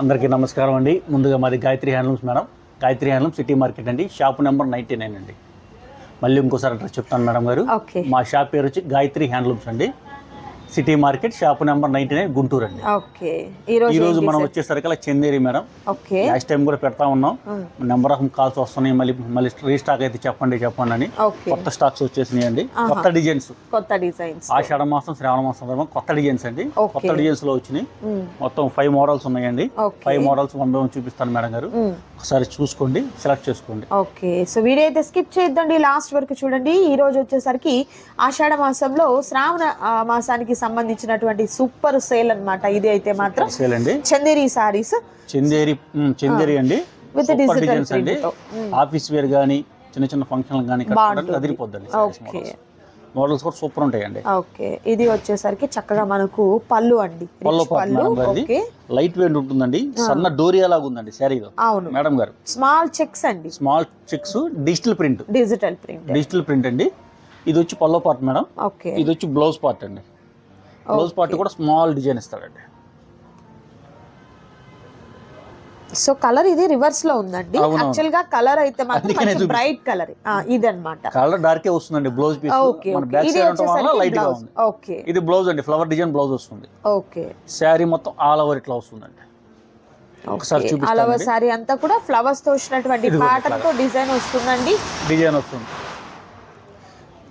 అందరికీ నమస్కారం అండి. ముందుగా మాది Gayatri handlooms madam. Gayatri handloom city market అండి. షాప్ నెంబర్ నైంటీ నైన్ అండి. మళ్ళీ ఇంకోసారి అడ్రస్ చెప్తాను మేడం గారు. మా షాప్ పేరు వచ్చి గాయత్రి హ్యాండ్లూమ్స్ అండి. City market shop number ninety nine Guntur అండి. ఓకే. ఈ రోజు మనం వచ్చేసరికి Chanderi madam. Okay. Last time కూడా పెడతా ఉన్నాం. నెంబర్ ఆఫ్ కాల్స్ వస్తున్నాయి మళ్ళీ మళ్ళీ రీస్టాక్ అయితే చెప్పండి చెప్పండి అని. కొత్త స్టాక్స్ వచ్చేసినాయి అండి. కొత్త డిజైన్స్. కొత్త డిజైన్స్. ఆషాఢ మాసం శ్రావణ మాసం సందర్భంగా కొత్త డిజైన్స్ అండి. కొత్త డిజైన్స్లో వచ్చినాయి. మొత్తం ఫైవ్ మోడల్స్ ఉన్నాయండి. Five models one by one చూపిస్తాను మేడం గారు. ఒకసారి చూసుకోండి సెలెక్ట్ చేసుకోండి. ఓకే. సో వీడియో అయితే స్కిప్ చేయొద్దండి లాస్ట్ వరకు చూడండి. ఈ రోజు వచ్చేసరికి ఆషాఢ మాసంలో శ్రావణ ఆ, మాసానికి సంబంధించినటువంటి సూపర్ సేల్ అన్నమాట. ఇది అయితే మాత్రం సేల్ అండి. చందేరి సారీస్. చందేరి చందేరి అండి. Digital డిజైన్స్ అండి. ఆఫీస్ వేర్ కానీ చిన్న చిన్న ఫంక్షన్ కానీ. అదిరిపోద్దండి ఓకే మోడల్స్ కూడా సూపర్ ఉంటాయండి. ఓకే ఇది వచ్చేసరికి చక్కగా మనకు పళ్ళు అండి. పళ్ళు పళ్ళు. లైట్ వెయిట్ ఉంటుందండి. సన్న డోరియా లాగా ఉందండి శారీలో. అవును. మేడం గారు. స్మాల్ చెక్స్ అండి. Small checks digital print digital print digital print అండి. ఇది వచ్చి పల్లో పార్ట్ మేడం ఓకే ఇది వచ్చి బ్లౌజ్ పార్ట్ అండి. బ్లౌజ్ పార్ట్ కూడా స్మాల్ డిజైన్ ఇస్తాడండి. సో కలర్ ఇది రివర్స్లో ఉందండి. యాక్చువల్గా కలర్ అయితే మాత్రం. Bright colour. ఇది అనమాట కలర్ డార్కే వస్తుందండి బ్లౌజ్ పీస్. ఓకే మన బ్యాక్ సైడ్ వల్ల లైట్గా ఉంది. ఓకే. ఇది బ్లౌజ్ అండి ఫ్లవర్ డిజైన్ బ్లౌజ్ వస్తుంది. ఓకే. శారీ మొత్తం ఆల్ ఓవర్ ఇట్లా వస్తుందండి. ఒకసారి చూపిస్తానండి. అలవ సారీ అంతా కూడా ఫ్లవర్స్తో వచ్చినటువంటి ప్యాటర్న్తో డిజైన్ వస్తుందండి. డిజైన్ వస్తుంది.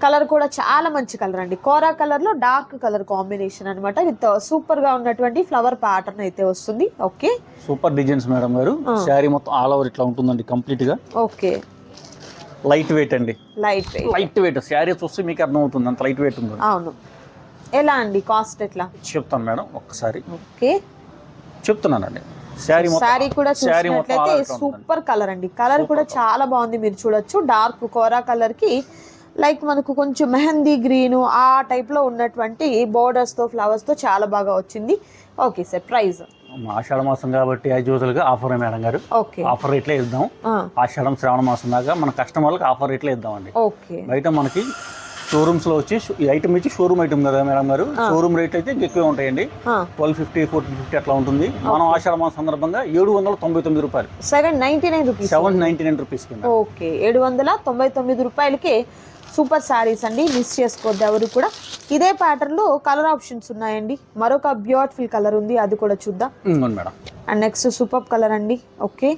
కలర్ కూడా చాలా మంచి కలర్ అండి. కోరా కలర్లో డార్క్ కలర్ కాంబినేషన్ అన్నమాట. విత్ సూపర్గా ఉన్నటువంటి ఫ్లవర్ ప్యాటర్న్ అయితే వస్తుంది. ఓకే. సూపర్ డిజైన్స్ మేడం గారు. శారీ మొత్తం ఆల్ ఓవర్ ఇట్లా ఉంటుందండి కంప్లీట్గా ఓకే. లైట్ వెయిట్ అండి. Light weight light weight sari చూస్తే మీకు అర్థమవుతుంది అంత లైట్ వెయిట్ ఉంది అవును. ఎలా అండి కాస్ట్ ఎట్లా? చెప్తాను మేడం ఒక్కసారి. ఓకే. చెప్తున్నానండి. శారీ శారీ కూడా చూసినట్లయితే. సూపర్ కలర్ అండి. కలర్ కూడా చాలా బాగుంది మీరు చూడొచ్చు. డార్క్ కోరా కలర్కి లైక్ మనకు కొంచెం మెహందీ గ్రీన్ ఆ టైప్లో ఉన్నటువంటి బోర్డర్స్తో ఫ్లవర్స్తో చాలా బాగా వచ్చింది. ఓకే సార్ ప్రైస్ ఆషాఢ మాసం కాబట్టి యాజ్ యూజువల్గా ఆఫర్ మేడం గారు. ఓకే ఆఫర్ రేట్లే ఇద్దాం. ఆషాఢం శ్రావణ మాసం దాకా మన కస్టమర్లకు ఆఫర్ రేట్లే ఇద్దామండి. ఓకే బయట మనకి షోరూమ్స్లో వచ్చి ఈ ఐటమ్ ఇచ్చి షోరూమ్ ఐటమ్ కదా మేడం గారు. షోరూమ్ రేట్ అయితే ఎక్కువే ఉంటాయండి. ట్వెల్వ్ ఫిఫ్టీ ఫోర్టీన్ ఫిఫ్టీ అట్లా ఉంటుంది. మనం ఆషాఢ మాసం సందర్భంగా ఏడు వందల తొంభై తొమ్మిది రూపాయలు. Seven ninety nine rupees seven ninety nine rupees okay ఏడు వందల తొంభై తొమ్మిది రూపాయలకే సూపర్ శారీస్ అండి మిస్ చేసుకోవద్దు ఎవరు కూడా. ఇదే ప్యాటర్న్లో కలర్ ఆప్షన్స్ ఉన్నాయండి. మరొక బ్యూటిఫుల్ కలర్ ఉంది అది కూడా చూద్దాం. Madam. And next super colour అండి ఓకే.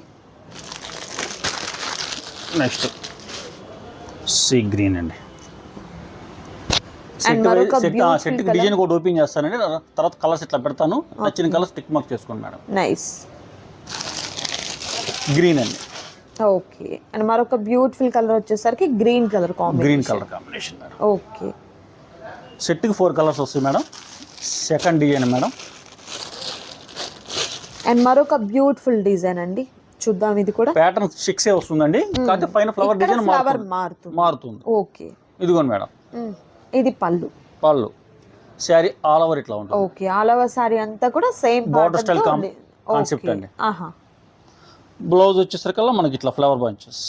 నెక్స్ట్ సీ గ్రీన్ అండి. సెట్. డిజైన్ కూడా ఓపెన్ చేస్తానండి తర్వాత కలర్స్ ఇట్లా పెడతాను. నచ్చిన కలర్ స్టిక్ మార్క్ చేసుకోండి మేడం. నైస్. గ్రీన్ అండి. ఓకే. అండ్ మరొక బ్యూటిఫుల్ కలర్ వచ్చేసరికి green colour combination. Green colour combination madam okay. సెట్కి ఫోర్ కలర్స్ వస్తాయి madam second design madam and మరొక బ్యూటిఫుల్ డిజైన్ అండి. చూద్దాం ఇది కూడా. ప్యాటర్న్ సిక్స్ ఏ వస్తుందండి. కాకపోతే పైన ఫ్లవర్ డిజైన్ ఫ్లవర్ మారుతుంది. మారుతుంది. ఓకే. ఇదిగోండి మేడం. ఇది పళ్ళు. పళ్ళు. శారీ ఆల్ ఓవర్ ఇట్లా ఉంటుంది. ఓకే. ఆల్ ఓవర్ సారీ అంతా కూడా సేమ్ style com- concept అండి. ఆహా. బ్లౌజ్ వచ్చేసరికల్లా మనకి ఇట్లా ఫ్లవర్ బంచెస్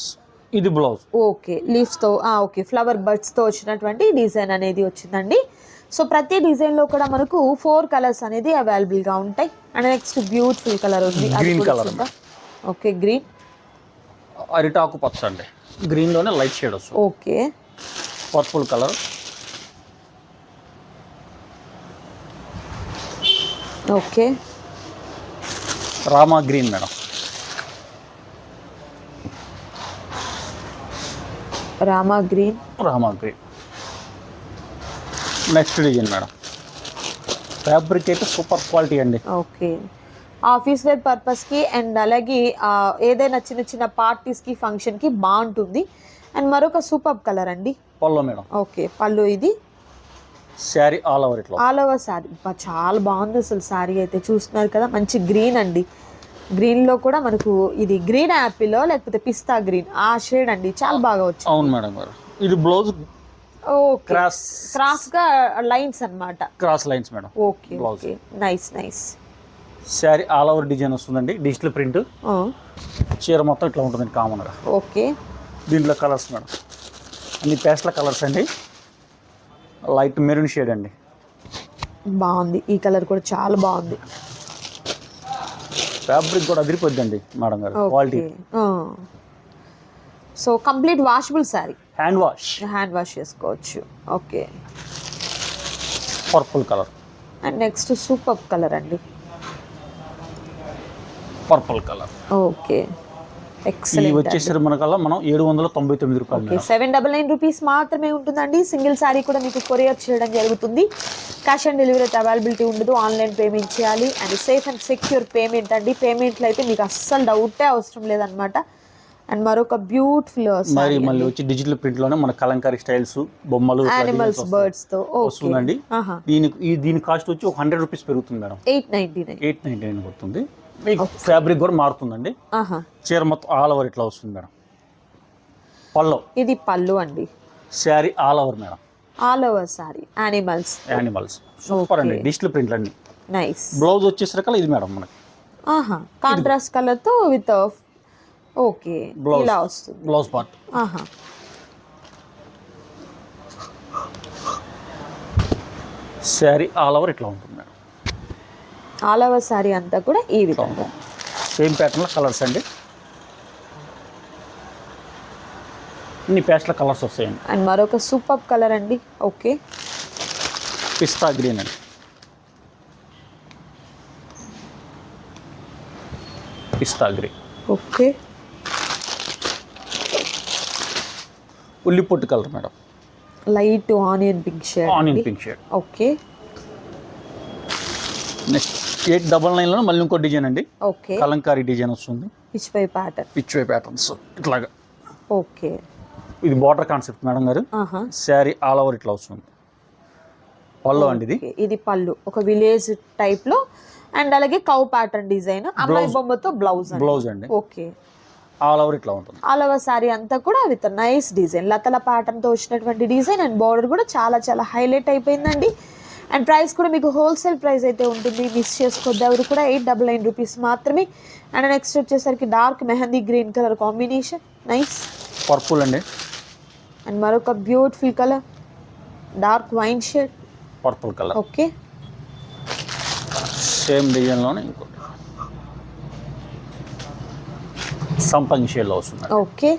ఇది బ్లౌజ్. ఓకే లీవ్స్తో ఆ, ఓకే ఫ్లవర్ బర్డ్స్తో వచ్చినటువంటి డిజైన్ అనేది వచ్చిందండి. సో ప్రతి డిజైన్లో కూడా మనకు ఫోర్ కలర్స్ అనేది అవైలబుల్గా ఉంటాయి. అండ్ నెక్స్ట్ బ్యూటిఫుల్ కలర్ ఉంది. colour చూద్దాం. ఓకే గ్రీన్ అరిటాకు పచ్చ అండి. గ్రీన్లోనే లైట్ షేడ్ వస్తుంది. Okay. Purple colour okay. Rama green madam. Rama green. Rama green. Next design madam fabric అయితే సూపర్ క్వాలిటీ అండి. ఓకే. ఆఫీస్ వేర్ పర్పస్కి అండ్ అలాగే ఏదైనా చిన్న చిన్న పార్టీస్కి ఫంక్షన్కి బాగుంటుంది. అండ్ మరొక సూపర్ కలర్ అండి. పల్లో మేడం ఓకే పళ్ళు ఇది. శారీ ఆల్ ఓవర్ ఇట్లా ఆల్ ఓవర్ శారీ చాలా బాగుంది అసలు శారీ అయితే. చూస్తున్నారు కదా మంచి గ్రీన్ అండి. గ్రీన్లో కూడా మనకు ఇది గ్రీన్ యాపిల్ లేకపోతే పిస్తా గ్రీన్ ఆ షేడ్ అండి. చాలా బాగా వచ్చింది. అవును మేడం గారు. ఇది బ్లౌజ్ క్రాస్ క్రాస్గా లైన్స్ అన్నమాట. Cross lines madam. Okay okay nice nice sari all over design వస్తుందండి. డిజిటల్ ప్రింట్ చీర మొత్తం ఇట్లా ఉంటుందండి కామన్గా ఓకే దీంట్లో కలర్స్ మేడం. అన్ని పేస్ట్ల కలర్స్ అండి. లైట్ మెరూన్ షేడ్ అండి. బాగుంది. ఈ కలర్ కూడా చాలా బాగుంది. ఫ్యాబ్రిక్ కూడా అదిరిపోద్దండి మేడం గారు. Quality so complete washable sari hand wash hand wash చేసుకోవచ్చు. Okay purple colour and next super colour అండి. పర్పుల్ కలర్ ఓకే ఎక్సలెంట్ వచ్చేసరికి మనకల్లా మనం ఏడు వందల తొంభై తొమ్మిది రూపాయలు సెవెన్ డబల్ నైన్ రూపీస్ మాత్రమే ఉంటుందండి. సింగిల్ శారీ కూడా మీకు కొరియర్ చేయడం జరుగుతుంది. క్యాష్ ఆన్ డెలివరీ అయితే అవైలబిలిటీ ఉండదు ఆన్లైన్ పేమెంట్ చేయాలి and safe and secure payment అండి. పేమెంట్లో అయితే మీకు అస్సలు డౌటే అవసరం లేదనమాట అండ్ మరొక బ్యూటిఫుల్ మరి మళ్ళీ వచ్చి డిజిటల్ ప్రింట్లోనే మన కలంకారీ స్టైల్స్ బొమ్మలు యానిమల్స్ వస్తాయి. బర్డ్స్తో. వస్తుందండి. దీనికి దీని కాస్ట్ వచ్చి ఒక హండ్రెడ్ రూపీస్ పెరుగుతుంది madam. Eight ninety nine eight ninety nine పడుతుంది. మీకు ఫ్యాబ్రిక్ కూడా మారుతుందండి. ఆహా. చీర మొత్తం ఆల్ ఓవర్ ఇట్లా వస్తుంది మేడం. పల్లో ఇది పళ్ళు అండి. Sari all over madam. All over sari animals. Animals. Super అండి. డిజిటల్ ప్రింట్లు అన్ని నైస్. బ్లౌజ్ వచ్చేసరికి ఇది మేడం మనకి. ఆహా కాంట్రాస్ట్ కలర్తో విత్ ఓకే. ఇలా వస్తుంది. Blouse part. ఆహా. శారీ ఆల్ ఓవర్ ఇట్లా ఉంటుంది మేడం. ఆల్ ఓవర్ సారీ అంతా కూడా ఈ విధంగా. సేమ్ ప్యాటర్న్లో కలర్స్ అండి. ఇన్ని పేస్ట్ల కలర్స్ వస్తాయండి. అండ్ మరొక సూపర్ కలర్ అండి. ఓకే. పిస్తా గ్రీన్ అండి. పిస్తా గ్రీన్. ఓకే. ఉల్లి పొట్టు colour madam. Light onion pink shade onion pink shade. Okay. Next eight double నైన్లో మళ్ళీ ఇంకో డిజైన్ అండి. ఓకే. కలంకారీ డిజైన్ వస్తుంది. Pichwai pattern Pichwai patterns ఇట్లాగా. ఓకే. ఇది బార్డర్ కాన్సెప్ట్ మేడం గారు. శారీ ఆల్ ఓవర్ ఇట్లా వస్తుంది. పళ్ళు అండి ఇది. ఇది పళ్ళు. ఒక విలేజ్ టైప్లో అండ్ అలాగే కౌ ప్యాటర్న్ డిజైన్ అమ్మాయి బొమ్మతో బ్లౌజ్ బ్లౌజ్ అండి. ఓకే. ఆల్ ఓవర్ ఇట్లా ఉంటుంది. ఆల్ ఓవర్ సారీ అంతా కూడా విత్ నైస్ డిజైన్ లతల pattern తో వచ్చినటువంటి డిజైన్ అండ్ బార్డర్ కూడా చాలా చాలా హైలైట్ అయిపోయిందండి. అండ్ ప్రైస్ కూడా మీకు హోల్సేల్ ప్రైస్ అయితే ఉంటుంది. మిస్ చేసుకోవద్దు. ఎవరు కూడా ఎయిట్ డబల్ నైన్ రూపీస్ మాత్రమే. అండ్ నెక్స్ట్ వచ్చేసరికి dark mehendi green colour combination nice purple అండి. అండ్ మరొక beautiful colour dark wine shade purple colour okay same డిజైన్లోనే ఇంకోటి. సంపంగి షేడ్లో వస్తుంది okay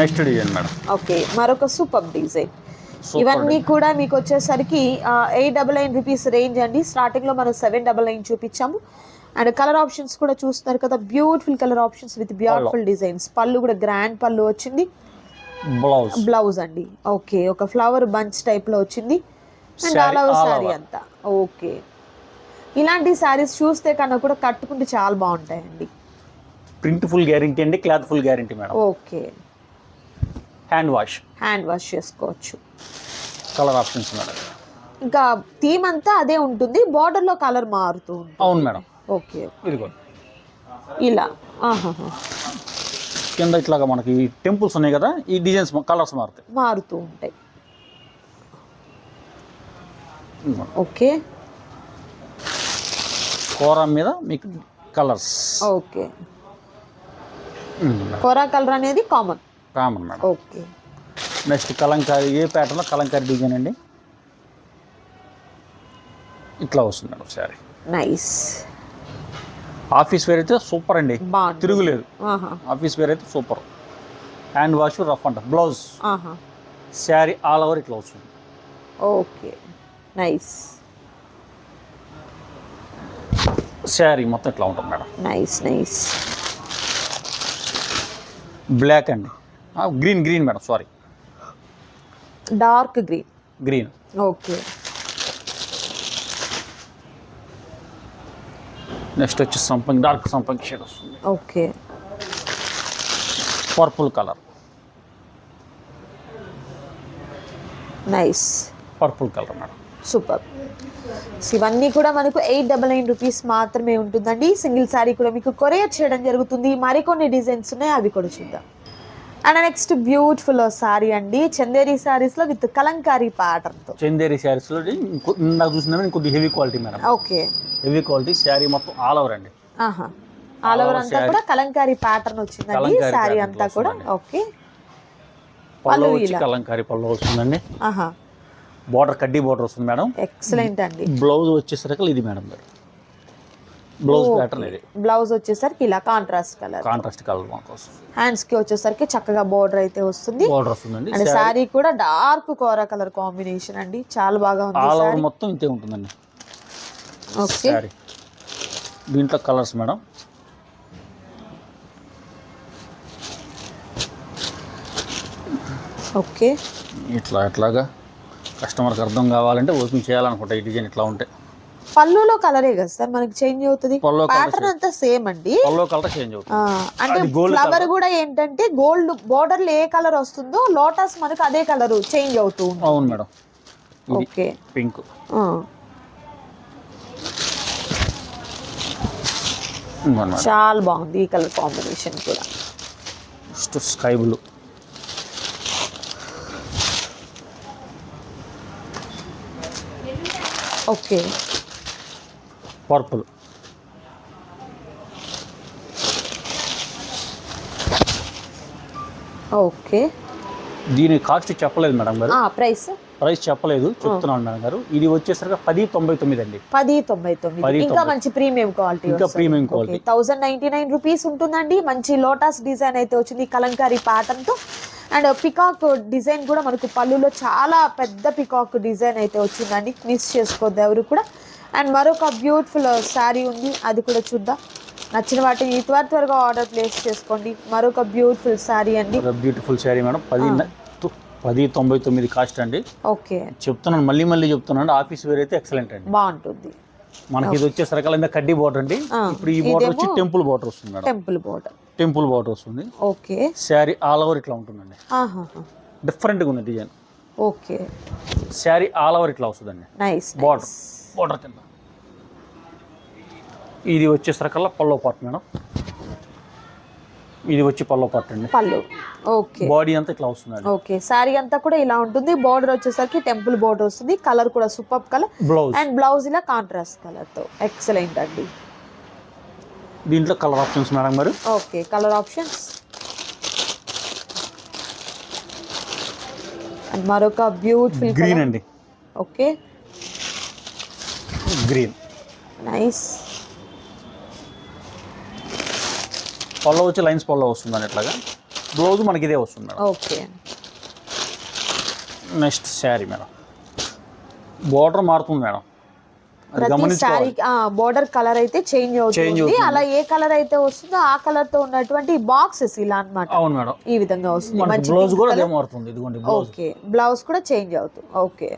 next design madam. Okay మరొక సూపర్ డిజైన్ ఇవన్నీ కూడా మీకు వచ్చేసరికి eight double nine rupees range అండి. స్టార్టింగ్లో మనం సెవెన్ డబల్ నైన్ చూపించాము. అండ్ కలర్ ఆప్షన్స్ కూడా చూస్తున్నారు కదా beautiful colour options with beautiful designs. పళ్ళు కూడా గ్రాండ్ పళ్ళు వచ్చింది. బ్లౌజ్ బ్లౌజ్ అండి. ఓకే ఒక ఫ్లవర్ బంచ్ టైప్లో వచ్చింది. And all over over. అంతా. ఓకే. ఇలాంటి శారీస్ చూస్తే కన్నా కూడా కట్టుకుంటే చాలా బాగుంటాయండి. ప్రింట్ ఫుల్ గ్యారంటీ అండి cloth full guarantee madam. Okay. Hand wash hand wash చేసుకోవచ్చు. Colour options madam. ఇంకా థీమ్ అంతా అదే ఉంటుంది border లో కలర్ మారుతూ ఉంటుంది. అవును మేడం. ఓకే. ఇదిగో ఇలా. కింద ఇట్లాగా మనకి టెంపుల్స్ ఉన్నాయి కదా ఈ డిజైన్స్ కలర్స్ మారుతాయి. మారుతూ ఉంటాయి. ఓకే. కూర మీద మీకు కలర్స్. ఓకే. కోరా కలర్ అనేది common. Common madam. Okay. Next Kalamkari ఏ ప్యాటర్న్లో కలంకారీ డిజైన్ అండి. ఇట్లా వస్తుంది madam sari. Nice. Office wear అయితే సూపర్ అండి. తిరుగులేదు. ఆఫీస్ వేర్ అయితే సూపర్. హ్యాండ్ వాష్ రఫ్ అంట. బ్లౌజ్. శారీ ఆల్ ఓవర్ ఇట్లా వస్తుంది. ఓకే. నైస్. శారీ మొత్తం ఇట్లా ఉంటుంది మేడం. Nice nice. బ్లాక్ అండి. Green green madam. Sorry. Dark green. Green. Okay. Next వచ్చి సంపంగి డార్క్ సంపంగి షేడ్ వస్తుంది. Okay. Purple colour. Nice. Purple colour madam. Super. So ఇవన్నీ కూడా మనకు ఎయిట్ డబల్ నైన్ రూపీస్ మాత్రమే ఉంటుందండి. సింగిల్ శారీ కూడా మీకు కొరియర్ చేయడం జరుగుతుంది. మరికొన్ని డిజైన్స్ ఉన్నాయి అవి కూడా చూద్దాం. అండ్ నెక్స్ట్ బ్యూటిఫుల్ శారీ అండి చందేరి శారీస్లో విత్ కలంకారీ ప్యాటర్న్తో చందేరి శారీస్లో ఇందాక చూసిన ఇంకొద్ది heavy quality madam. Okay heavy quality sari మొత్తం ఆల్ ఓవర్ అండి. ఆహా. ఆల్ ఓవర్ అంతా కూడా కలంకారీ ప్యాటర్న్ వచ్చిందండి pattern అంతా కూడా. ఓకే పళ్ళు. కలంకారీ పళ్ళు వస్తుందండి. ఆహా. బార్డర్ కడ్డీ బార్డర్ వస్తుంది మేడం. ఎక్సలెంట్ అండి. బ్లౌజ్ వచ్చేసరికి ఇది మేడం గారు. బ్లౌజ్ ప్యాటర్న్ ఇది. బ్లౌజ్ వచ్చేసరికి ఇలా కాంట్రాస్ట్ కలర్ కాంట్రాస్ట్ కలర్ మన కోసం హ్యాండ్స్కి వచ్చేసరికి చక్కగా బోర్డర్ అయితే వస్తుంది. బార్డర్ వస్తుందండి. అండ్ శారీ కూడా డార్క్ కోరా కలర్ కాంబినేషన్ అండి. చాలా బాగా ఉంది ఆల్ ఓవర్ మొత్తం ఇంతే ఉంటుందండి. ఓకే శారీ దీంట్లో కలర్స్ మేడం. ఓకే ఇట్లా ఎట్లాగా కస్టమర్కి అర్థం కావాలంటే ఓపెన్ చేయాలనుకుంటా. ఈ డిజైన్ ఇట్లా ఉంటే. పళ్ళులో కలరే కదా సార్? మనకి చేంజ్ అవుతుంది. ప్యాటర్న్ అంతా సేమ్ అండి. పల్లో కలర్ చేంజ్ అవుతుంది. ఆ, అంటే ఫ్లవర్ కూడా ఏంటంటే గోల్డ్ బోర్డర్లో ఏ కలర్ వస్తుందో లోటస్ మనకు అదే కలర్ చేంజ్ అవుతూ ఉంది అవును మేడం. ఓకే. పింక్ చాలా బాగుంది ఈ కలర్ కాంబినేషన్ కూడా. Sky blue okay. Purple. Okay. దీని కాస్ట్ చెప్పలేదు మేడం గారు. ఆ ప్రైస్? ప్రైస్ చెప్పలేదు చెప్తున్నాను మేడం గారు. ఇది వచ్చేసరికి పది తొంభై తొమ్మిది అండి. పది తొంభై తొమ్మిది. ఇంకా మంచి ప్రీమియం క్వాలిటీ ఇంకా premium quality. Thousand ninety nine rupees ఉంటుందండి. మంచి లోటస్ డిజైన్ అయితే వచ్చింది. కలంకారీ pattern తో అండ్ పికాక్ డిజైన్ కూడా మనకు పళ్ళులో చాలా పెద్ద పికాక్ డిజైన్ అయితే వచ్చిందండి. మిస్ చేసుకోవద్దు ఎవరు కూడా. అండ్ మరొక బ్యూటిఫుల్ శారీ ఉంది. అది కూడా చూద్దాం. నచ్చిన వాటిని త్వర త్వరగా ఆర్డర్ ప్లేస్ చేసుకోండి. మరొక బ్యూటిఫుల్ శారీ అండి. Beautiful sari madam. పది పది తొంభై తొమ్మిది కాస్ట్ అండి. ఓకే. చెప్తున్నాను మళ్ళీ మళ్ళీ చెప్తున్నాను. ఆఫీస్ వేర్ అయితే ఎక్సలెంట్ అండి. బాగుంటుంది. మనకి ఇది వచ్చేసరికి ఇంత కడ్డీ బార్డర్ అండి. ఇప్పుడు ఈ బార్డర్ వచ్చి టెంపుల్ బార్డర్ వస్తుంది madam. Temple border temple border వస్తుంది. ఓకే. శారీ ఆల్ ఓవర్ ఇట్లా ఉంటుందండి. డిఫరెంట్గా ఉంది design okay. Sari all over ఇట్లా వస్తుందండి. నైస్ బార్డర్ బార్డర్ కింద ఇది వచ్చేసరికల్లా పల్లో పార్ట్ మేడం. ఇది వచ్చి పల్లో పార్ట్ అండి. పళ్ళు. ఓకే. బాడీ అంతా ఇట్లా వస్తుందండి. ఓకే. శారీ అంతా కూడా ఇలా ఉంటుంది. బార్డర్ వచ్చేసరికి టెంపుల్ బార్డర్ వస్తుంది. కలర్ కూడా super colour. Blouse and blouse ఇలా కాంట్రాస్ట్ కలర్తో. ఎక్సలెంట్ అండి. దీంట్లో కలర్ ఆప్షన్స్ మేడం గారు. ఓకే. Colour options. అండ్ మరొక బ్యూటిఫుల్ గ్రీన్ అండి. ఓకే. గ్రీన్ నైస్ పల్లో వచ్చి లైన్స్ పల్లో వస్తుందండి ఇట్లాగా బ్లౌజ్ మనకి ఇదే వస్తుంది madam. Okay. Next sari madam. Border మారుతుంది మేడం. బోర్డర్ కలర్ అయితే చేంజ్ అవుతుంది. అలా ఏ కలర్ అయితే వస్తుందో ఆ కలర్తో ఉన్నటువంటి బాక్సెస్ ఇలా అన్నమాట. అవును మేడం. ఈ విధంగా వస్తుంది. బ్లౌజ్ కూడా. అదే మారుతుంది. ఇదిగోండి బ్లౌజ్ ఓకే. బ్లౌజ్ కూడా చేంజ్ అవుతుంది. Okay.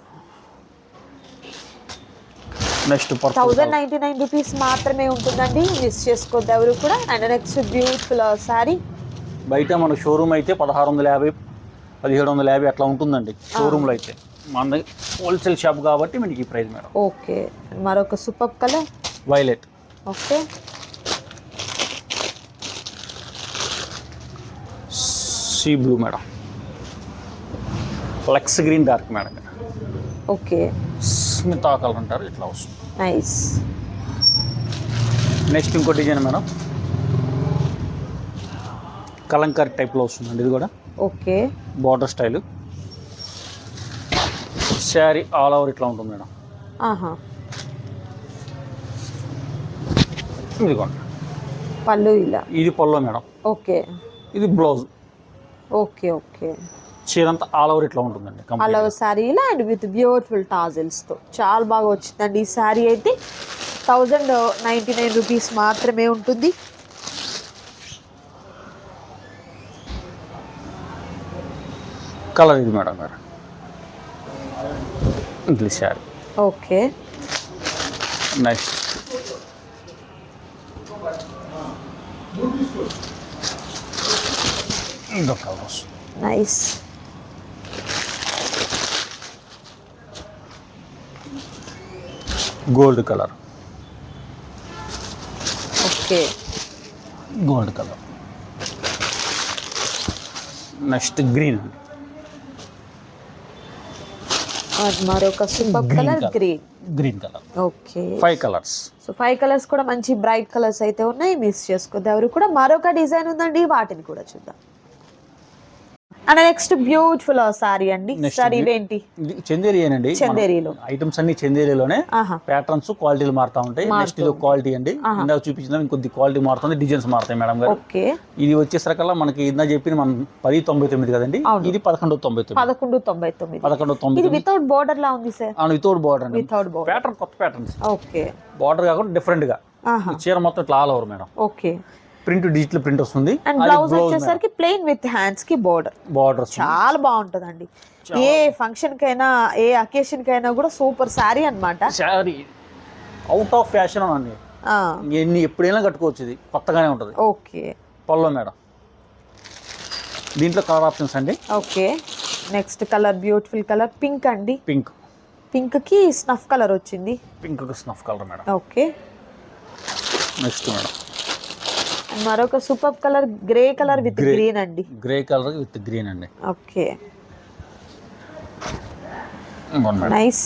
Next purple thousand ninety nine rupees మాత్రమే ఉంటుందండి. మిస్ చేసుకోవద్దు ఎవరు కూడా. అండ్ నెక్స్ట్ బ్యూటిఫుల్ శారీ బయట మన షోరూమ్ అయితే పదహారు వందల యాభై పదిహేడు వందల యాభై అట్లా ఉంటుందండి. షోరూమ్లో అయితే. మన హోల్సేల్ షాప్ కాబట్టి మనకి ఈ ప్రైస్ మేడం. ఓకే. మరొక super colour violet okay. Sea blue madam. Flex green dark madam. Okay. Smita colour అంటారు ఇట్లా వస్తుంది. నైస్ నెక్స్ట్ ఇంకో డిజైన్ మేడం. కలంకారీ టైప్లో వస్తుందండి ఇది కూడా. Okay border style sari all over ఇట్లా ఉంటుంది మేడం. ఆహా. ఇదిగోండి పళ్ళు ఇలా. ఇది పొల్లో మేడం. ఓకే ఇది బ్లౌజ్ ఓకే ఓకే చీర అంతా ఆల్ ఓవర్ ఇట్లా ఉంటుందండి కంప్లీట్ అలా శారీ ఇలా అండ్ విత్ బ్యూటిఫుల్తో. చాలా బాగా వచ్చిందండి ఈ శారీ అయితే. థౌజండ్ నైంటీ నైన్ రూపీస్ మాత్రమే ఉంటుంది. కలర్ ఇది మేడం గారు. ఇది శారీ ఓకే. నెక్స్ట్ ఇంకో కలర్ వస్తుంది. Nice gold colour. Okay. Gold colour. Next green. మరొక super colour. Green. Green colour. Okay. Five colours so five colours కూడా మంచి బ్రైట్ కలర్స్ అయితే ఉన్నాయి. మిస్ చేసుకోద్దు ఎవరు కూడా మరొక డిజైన్ ఉందండి. వాటిని కూడా చూద్దాం. అండ్ నెక్స్ట్ బ్యూటిఫుల్ సారీ అండి. సారీ ఇది. ఇవేంటి ఇది చందేరియేనండి. చందేరిలో. ఐటమ్స్ అన్ని చందేరిలోనే ప్యాటర్న్స్ క్వాలిటీలు మారుతా ఉంటాయి. నెక్స్ట్ ఇది క్వాలిటీ అండి. ఇందాక చూపించిన ఇంకొద్ది క్వాలిటీ మారుతుంది. డిజైన్స్ మారుతాయి మేడం గారు. ఓకే. ఇది వచ్చేసరికల్లా మనకి ఇందా చెప్పింది మనం పది తొంభై తొమ్మిది కదండి. ఇది పదకొండు తొంభై తొమ్మిది. పదకొండు తొంభై తొమ్మిది. పదకొండు తొంభై ఇది వితౌట్ బోర్డర్ లా ఉంది సార్ అవును వితౌట్ బార్డర్ అండి. వితౌట్ బోర్డర్ ప్యాటర్న్ కొత్త ప్యాటర్న్స్ ఓకే. బార్డర్ కాకుండా డిఫరెంట్గా. చీర మొత్తం ఇట్లా all over madam okay. Print digital print వస్తుంది. అండ్ బ్లౌజ్ వచ్చేసరికి ప్లెయిన్ విత్ హ్యాండ్స్కి బోర్డర్ బార్డర్ చాలా బాగుంటుందండి. ఏ ఫంక్షన్ కైనా ఏ అకేషన్ కైనా కూడా సూపర్ శారీ అన్నమాట. శారీ అవుట్ ఆఫ్ ఫ్యాషన్ అండి. ఎన్ని ఎప్పుడైనా కట్టుకోవచ్చు ఇది. కొత్తగానే ఉంటుంది. ఓకే. పల్లో మేడం. దీంట్లో కలర్ ఆప్షన్స్ అండి. Okay. Next colour beautiful colour pink అండి. పింక్ పింక్కి స్నఫ్ కలర్ వచ్చింది. Pink snuff colour madam. Okay. Next madam. మరొక super colour grey colour with. Green అండి. గ్రే కలర్ విత్ గ్రీన్ అండి. ఓకే. నైస్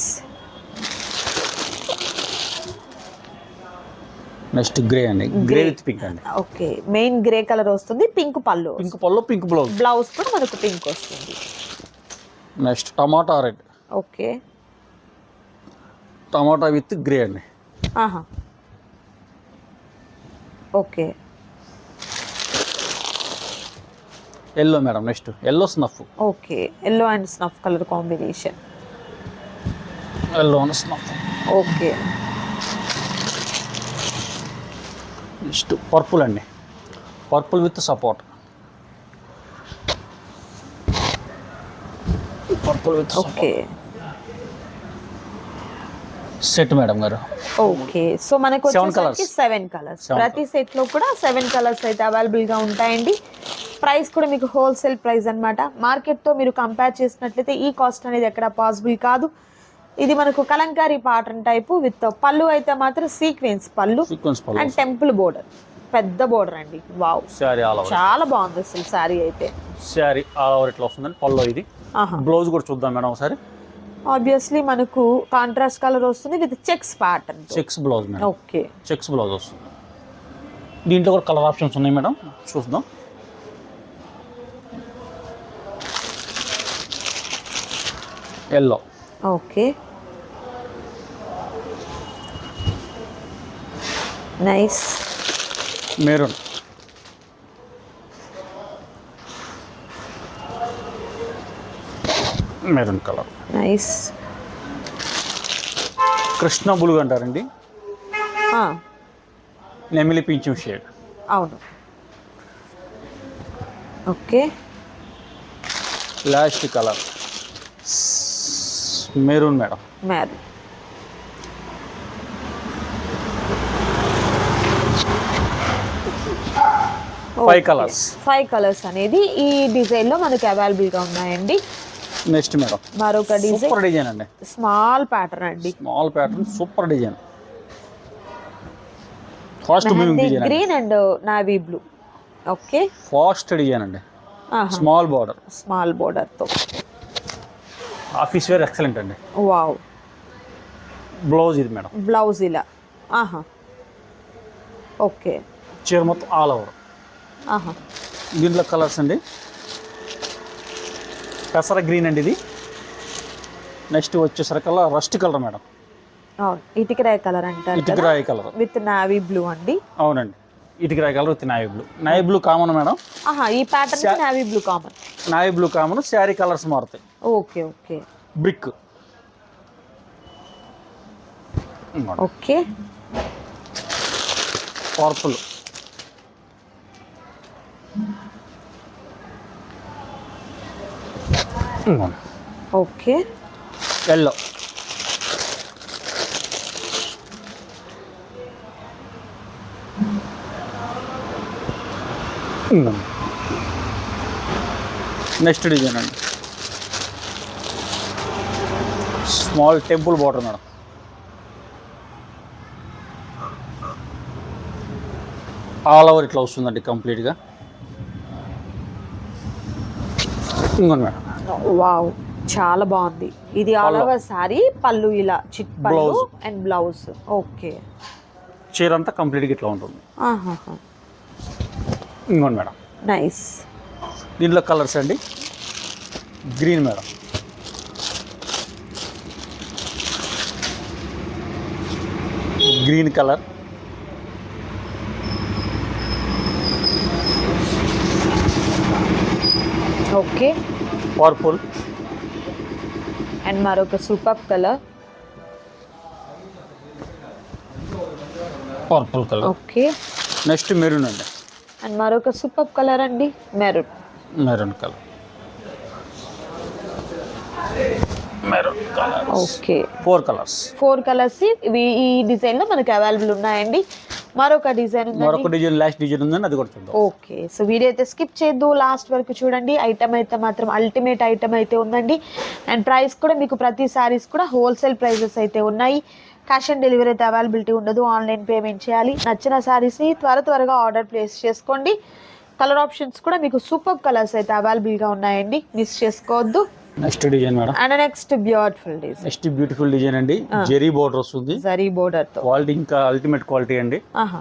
నెక్స్ట్ గ్రే అండి. Grey with pink అండి. Okay. Main grey colour వస్తుంది pink పళ్ళు pink పల్లో pink blouse blouse కూడా మనకు పింక్ వస్తుంది. Next tomato red. Okay. Tomato with grey అండి. ఆహా. Okay. Yellow madam next yellow snuff okay yellow and snuff colour combination yellow snuff okay next purple అండి. Purple with support purple with okay set madam గారు. Okay so మనకు. Seven colours ప్రతి సెట్లో కూడా seven colours అయితే అవైలబుల్గా ఉంటాయండి. Price కూడా మీకు హోల్సేల్ ప్రైస్ అనమాట మార్కెట్తో మీరు కంపేర్ చేసినట్లయితే ఈ కాస్ట్ అనేది ఎక్కడ పాసిబుల్ కాదు. ఇది మనకు కలంకారీ పాటర్న్ టైపు విత్ పళ్ళు అయితే మాత్రం సీక్వెన్స్ పళ్ళు పళ్ళు అండ్ టెంపుల్ బోర్డర్ పెద్ద బోర్డర్ అండి. వావ్ శారీ ఆల్ ఓవర్ చాలా బాగుంది అసలు శారీ అయితే. శారీ ఆల్ ఓవర్ ఇట్లా వస్తుందండి పల్లో ఇది. బ్లౌజ్ కూడా చూద్దాం మేడం ఒకసారి. ఆబ్వియస్లీ మనకు కాంట్రాస్ట్ కలర్ వస్తుంది with checks pattern checks blouse madam. Okay checks blouse వస్తుంది. దీంట్లో కూడా కలర్ ఆప్షన్స్ ఉన్నాయి మేడం. చూద్దాం. Yellow. Okay. Nice. Maroon. Maroon colour. Nice. Krishna బులుగు అంటారండి. నెమిలి పింఛం షేడ్. అవును. Okay. Last colour. Maroon madam. Marry five colours five colours అనేది ఈ డిజైన్లో మనకి అవైలబుల్గా ఉన్నాయండి. Next madam. మరొక డిజైన్ సూపర్ డిజైన్ అండి. స్మాల్ ప్యాటర్న్ అండి. Small pattern super design fast moving design green and. Navy blue okay fast design అండి. స్మాల్ బార్డర్ స్మాల్ బోర్డర్తో. ఆఫీస్ వేర్ ఎక్సలెంట్ అండి. వావ్. బ్లౌజ్ ఇది మేడం. బ్లౌజ్ ఇలా. ఆహా. Okay. చీర మొత్తం ఆల్ ఓవర్. ఆహా. దీంట్లో కలర్స్ అండి. పెసర గ్రీన్ అండి ఇది. నెక్స్ట్ వచ్చేసరికల్లా రస్ట్ కలర్ మేడం. ఇటుకరాయ కలర్ అంటారు ఇటుకరాయి కలర్. విత్ నావీ బ్లూ అండి. అవునండి. ఇటుకరాయి colour with navy blue. Navy blue common madam. ఆహా ఈ pattern navy blue common. Navy blue common sari colours మారుతాయి. Okay okay. Brick. Okay. Purple. Okay. Yellow. Next design అండి. Small temple border madam. All over ఇట్లా వస్తుందండి కంప్లీట్గా ఇంకోండి madam. Wow చాలా బాగుంది. ఇది ఆల్. ఓవర్ సారీ పళ్ళు ఇలా చిట్ పళ్ళు. అండ్ బ్లౌజ్ ఓకే చీర అంతా కంప్లీట్గా ఇట్లా ఉంటుంది. ఇంకోండి మేడం. నైస్. దీంట్లో కలర్స్ అండి. Green madam. Green colour. Okay. Purple and మరొక super colour. Purple colour. Okay. Next maroon అండి. అండ్ మరొక సూపర్ కలర్ అండి maroon. Maroon colour. Maroon colour. Okay. Four colours. Four colours ఇవి ఈ డిజైన్లో మనకి అవైలబుల్ ఉన్నాయండి. మరొక డిజైన్ మరొక డిజైన్ లాస్ట్ డిజైన్ ఉందని అది కూడా చూద్దాం. ఓకే. సో వీడియో అయితే స్కిప్ చేయొద్దు లాస్ట్ వరకు చూడండి. ఐటమ్ అయితే మాత్రం అల్టిమేట్ ఐటమ్ అయితే ఉందండి. అండ్ ప్రైస్ కూడా మీకు ప్రతి సారీస్ కూడా హోల్సేల్ ప్రైజెస్ అయితే ఉన్నాయి. క్యాష్ ఆన్ డెలివరీ అయితే అవైలబిలిటీ ఉండదు. ఆన్లైన్ పేమెంట్ చేయాలి. నచ్చిన సారీస్ని త్వర త్వరగా ఆర్డర్ ప్లేస్ చేసుకోండి. కలర్ ఆప్షన్స్ కూడా మీకు సూపర్ కలర్స్ అయితే అవైలబుల్గా ఉన్నాయండి. మిస్ చేసుకోవద్దు. Next design madam. And next beautiful design next beautiful design అండి. జెరీ బోర్డర్ వస్తుంది. జరీ బోర్డర్తో క్వాలిటీ ఇంకా అల్టిమేట్ క్వాలిటీ అండి. ఆహా.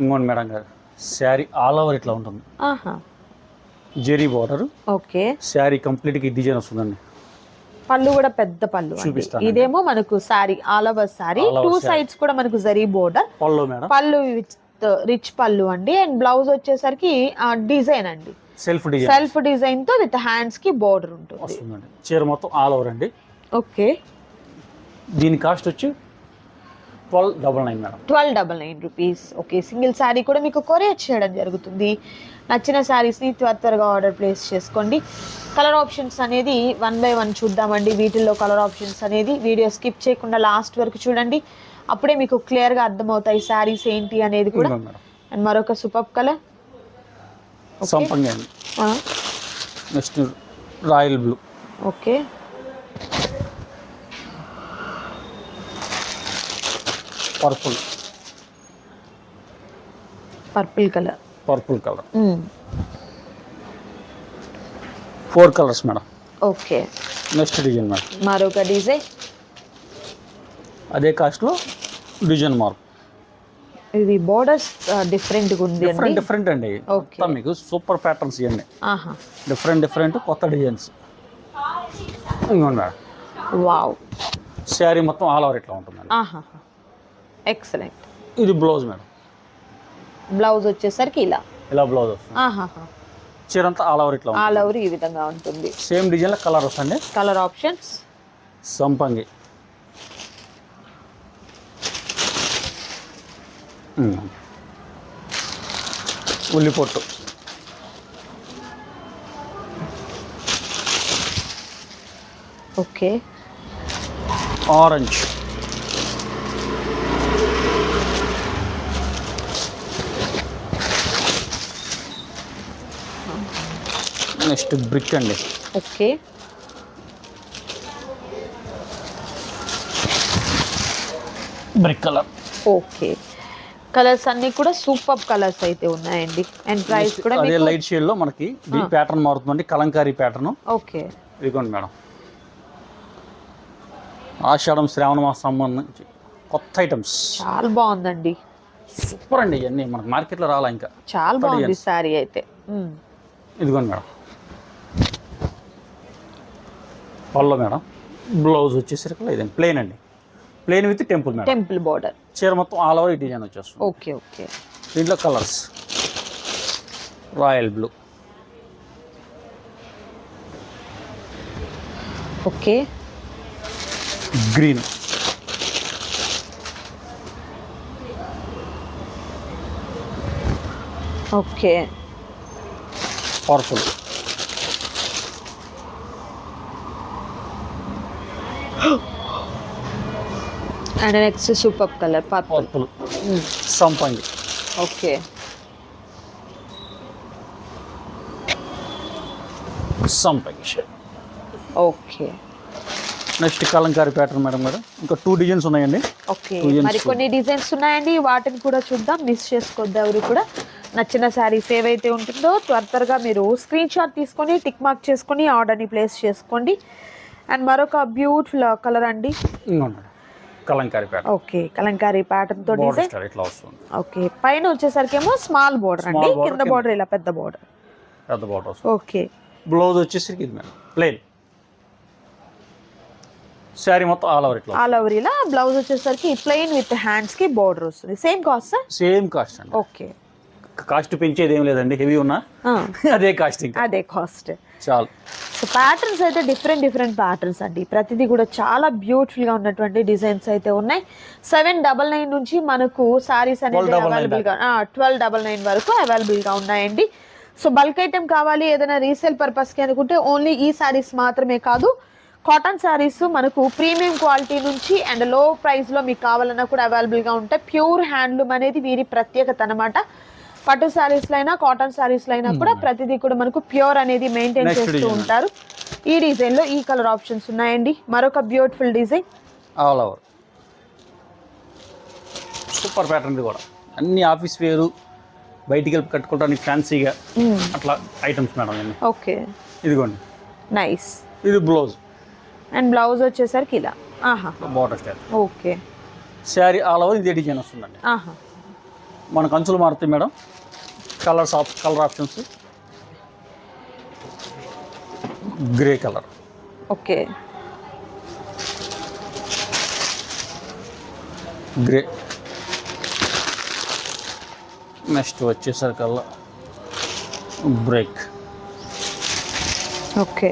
ఇంకోండి మేడం గారు. శారీ ఆల్ ఓవర్ ఇట్లా ఉంటుంది. ఆహా. జెరీ బోర్డర్ ఓకే శారీ కంప్లీట్గా ఈ డిజైన్ వస్తుందండి. పళ్ళు కూడా పెద్ద పళ్ళు. ఇదేమో మనకు sari all over sari. Two. Sides కూడా మనకు జరీ బోర్డర్ పళ్ళు పళ్ళు రిచ్ పళ్ళు అండి. అండ్ బ్లౌజ్ వచ్చేసరికి డిజైన్ అండి. సెల్ఫ్ డిజైన్ సెల్ఫ్ డిజైన్తో విత్ హ్యాండ్స్కి బోర్డర్ ఉంటుంది. చీర మొత్తం ఆల్ ఓవర్ అండి. ఓకే దీని కాస్ట్ వచ్చి twelve double nine madam. Twelve double nine rupees. Okay single sari కూడా మీకు కొరియర్ చేయడం జరుగుతుంది. నచ్చిన శారీస్ని త్వర త్వరగా ఆర్డర్ ప్లేస్ చేసుకోండి. కలర్ ఆప్షన్స్ అనేది వన్ బై వన్ చూద్దామండి. వీటిల్లో కలర్ ఆప్షన్స్ అనేది వీడియో స్కిప్ చేయకుండా లాస్ట్ వరకు చూడండి. అప్పుడే మీకు క్లియర్గా అర్థమవుతాయి శారీస్ ఏంటి అనేది కూడా. అండ్ మరొక సూపర్ కలర్. సంపంగి next royal blue. Okay. Purple. Purple colour. Purple colour. Four colours madam. Okay. Next design madam. మరొక డిజైన్. అదే కాస్ట్లో డిజైన్ మార్క్. ఇది బోర్డర్స్ డిఫరెంట్గా ఉంది డిఫరెంట్ అండి. డిఫరెంట్ అండి. మీకు సూపర్ ప్యాటర్న్స్ ఇవన్నీ. ఆహా. డిఫరెంట్ డిఫరెంట్ కొత్త డిజైన్స్. ఇవ్వండి మేడం. వావ్. శారీ మొత్తం ఆల్ ఓవర్ ఇట్లా ఉంటుందండి. ఆహా ఎక్సలెంట్. ఇది బ్లౌజ్ మేడం. బ్లౌజ్ వచ్చేసరికి ఇలా. ఇలా బ్లౌజ్ వస్తుంది. ఆహాహా. చీర అంతా ఆల్ ఓవర్ ఇట్లా ఉంటుంది. ఆల్ ఓవర్ ఈ విధంగా ఉంటుంది. సేమ్ డిజైన్లో కలర్ వస్తుంది కలర్ ఆప్షన్స్. సంపంగి. ఉమ్. ఉల్లి పొట్టు ఓకే. ఆరెంజ్. నెక్స్ట్ బ్రిక్ అండి. Okay. Brick colour. Okay. Colours అన్ని కూడా సూపర్ కలర్స్ అయితే ఉన్నాయండి. అండ్ ప్రైస్ కూడా అదే లైట్ షేడ్లో మనకి ఈ ప్యాటర్న్ మారుతుందండి కలంకారీ ప్యాటర్న్. ఓకే. ఇదిగోండి మేడం. ఆషాఢం శ్రావణ మాసం సంబంధించి కొత్త ఐటమ్స్. చాలా బాగుందండి. సూపర్ అండి ఇవన్నీ మనకి మార్కెట్లో రాలా ఇంకా. చాలా బాగుంది శారీ అయితే. ఇదిగోండి మేడం. పళ్ళు మేడం. బ్లౌజ్ వచ్చేసరికి ఇదండి ప్లెయిన్ అండి. Plain with temple madam. Temple border చీర మొత్తం ఆల్ ఓవర్ ఈ డిజైన్ వచ్చేస్తుంది. ఓకే ఓకే దీంట్లో colours royal blue okay green okay purple and next super colour purple సంపంగి ఓకే సంపంగి shade okay next Kalamkari pattern madam madam ఇంకా two designs ఉన్నాయండి. Okay మరి కొన్ని డిజైన్స్ ఉన్నాయండి. వాటిని కూడా చూద్దాం. మిస్ చేసుకోవద్దు ఎవరు కూడా. నచ్చిన శారీస్ ఏవైతే ఉంటుందో త్వర త్వరగా మీరు స్క్రీన్ షాట్ తీసుకొని టిక్ మార్క్ చేసుకొని ఆర్డర్ని ప్లేస్ చేసుకోండి. అండ్ మరొక బ్యూటిఫుల్ కలర్ అండి. కలంకారీ ప్యాటర్న్. ఓకే కలంకారీ ప్యాటర్న్తో డిజైన్ ఇట్లా వస్తుంది. ఓకే పైన వచ్చేసరికి ఏమో స్మాల్ బోర్డర్ అండి కింద బోర్డర్ ఇలా పెద్ద బోర్డర్ పెద్ద బోర్డర్ ఓకే. బ్లౌజ్ వచ్చేసరికి ఇది మేడం ప్లెయిన్ శారీ మొత్తం ఆల్ ఓవర్ ఇట్లా ఆల్ ఓవర్ ఇలా బ్లౌజ్ వచ్చేసరికి ప్లెయిన్ విత్ హ్యాండ్స్కి బోర్డర్ వస్తుంది. Same cost sir same cost అండి. ఓకే. కాస్ట్ పెంచేది ఏం లేదండి. హెవీ ఉన్నా అదే కాస్ట్ అదే కాస్ట్. చాలు. సో ప్యాటర్న్స్ అయితే డిఫరెంట్ డిఫరెంట్ ప్యాటర్న్స్ అండి. ప్రతిదీ కూడా చాలా బ్యూటిఫుల్గా ఉన్నటువంటి డిజైన్స్ అయితే ఉన్నాయి. సెవెన్ డబల్ నైన్ నుంచి మనకు సారీస్ అనేది 1299 అవైలబుల్గా ట్వెల్వ్ డబల్ నైన్ వరకు అవైలబుల్గా ఉన్నాయండి. సో బల్క్ ఐటెం కావాలి ఏదైనా రీసేల్ పర్పస్కి అనుకుంటే ఓన్లీ ఈ సారీస్ మాత్రమే కాదు. కాటన్ సారీస్ మనకు ప్రీమియం క్వాలిటీ నుంచి అండ్లో ప్రైస్లో మీకు కావాలన్నా కూడా అవైలబుల్గా ఉంటాయి. ప్యూర్ హ్యాండ్లూమ్ అనేది వీరి ప్రత్యేకత అన్నమాట. పట్టు సారీస్ అయినా కాటన్ సారీస్ అయినా కూడా ప్రతిదీ కూడా మనకు ప్యూర్ అనేది మెయింటైన్ చేస్తూ. ఉంటారు. ఈ డిజైన్లో ఈ కలర్ ఆప్షన్స్ ఉన్నాయండి. మరొక beautiful design. All over super pattern కూడా. అన్ని ఆఫీస్ వేరు బయటికి వెళ్ళి కట్టుకోవడానికి ఫ్యాన్సీగా అట్లా ఐటమ్స్ మేడం ఓకే. ఇదిగోండి. నైస్ ఇది బ్లౌజ్ అండ్ బ్లౌజ్ వచ్చేసరికి ఇలా. ఆహా. Border style okay. Sari all over ఇదే డిజైన్ వస్తుందండి. ఆహా. మనకు అంచులు మారుతాయి మేడం. కలర్స్ ఆప్ colour options grey colour okay. Grey next వచ్చేసరికల్లా brick okay.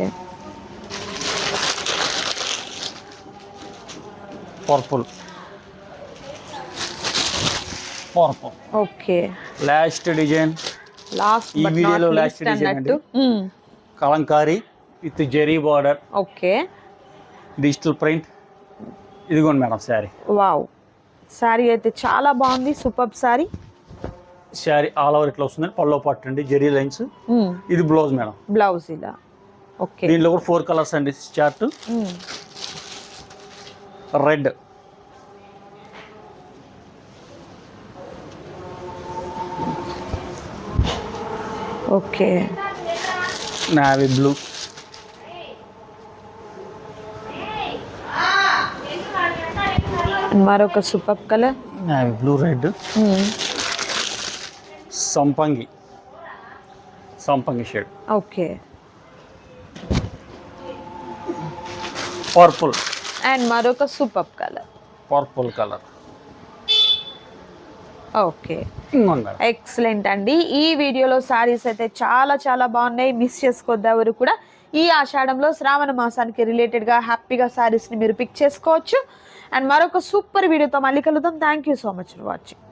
Purple purple okay last design last ఈ బట్ వీడియోలో లీస్ట్ అన్నట్టు మ్మ్. Kalamkari with zari border. Okay digital print ఇదిగోండి మేడం శారీ. వావ్ సారీ అయితే చాలా బాగుంది. Super sari sari all over ఇట్లా వస్తుంది. పల్లో పట్టు అండి. జెరీ లైన్స్. ఇది బ్లౌజ్ మేడం. బ్లౌజ్ ఇలా ఓకే దీనిలో కూడా ఫోర్ కలర్స్ అండి. Chart. Red okay navy blue మరొక super colour navy blue red సంపంగి సంపంగి షేడ్ ఓకే పర్పుల్ అండ్ మరొక super colour purple colour okay. Excellent అండి. ఈ వీడియోలో సారీస్ అయితే చాలా చాలా బాగున్నాయి. మిస్ చేసుకోవద్దు ఎవరు కూడా ఈ ఆషాఢంలో శ్రావణ మాసానికి రిలేటెడ్గా హ్యాపీగా సారీస్ని మీరు పిక్ చేసుకోవచ్చు. అండ్ మరొక సూపర్ వీడియోతో మళ్ళీ కలుద్దాం. Thank you so much for watching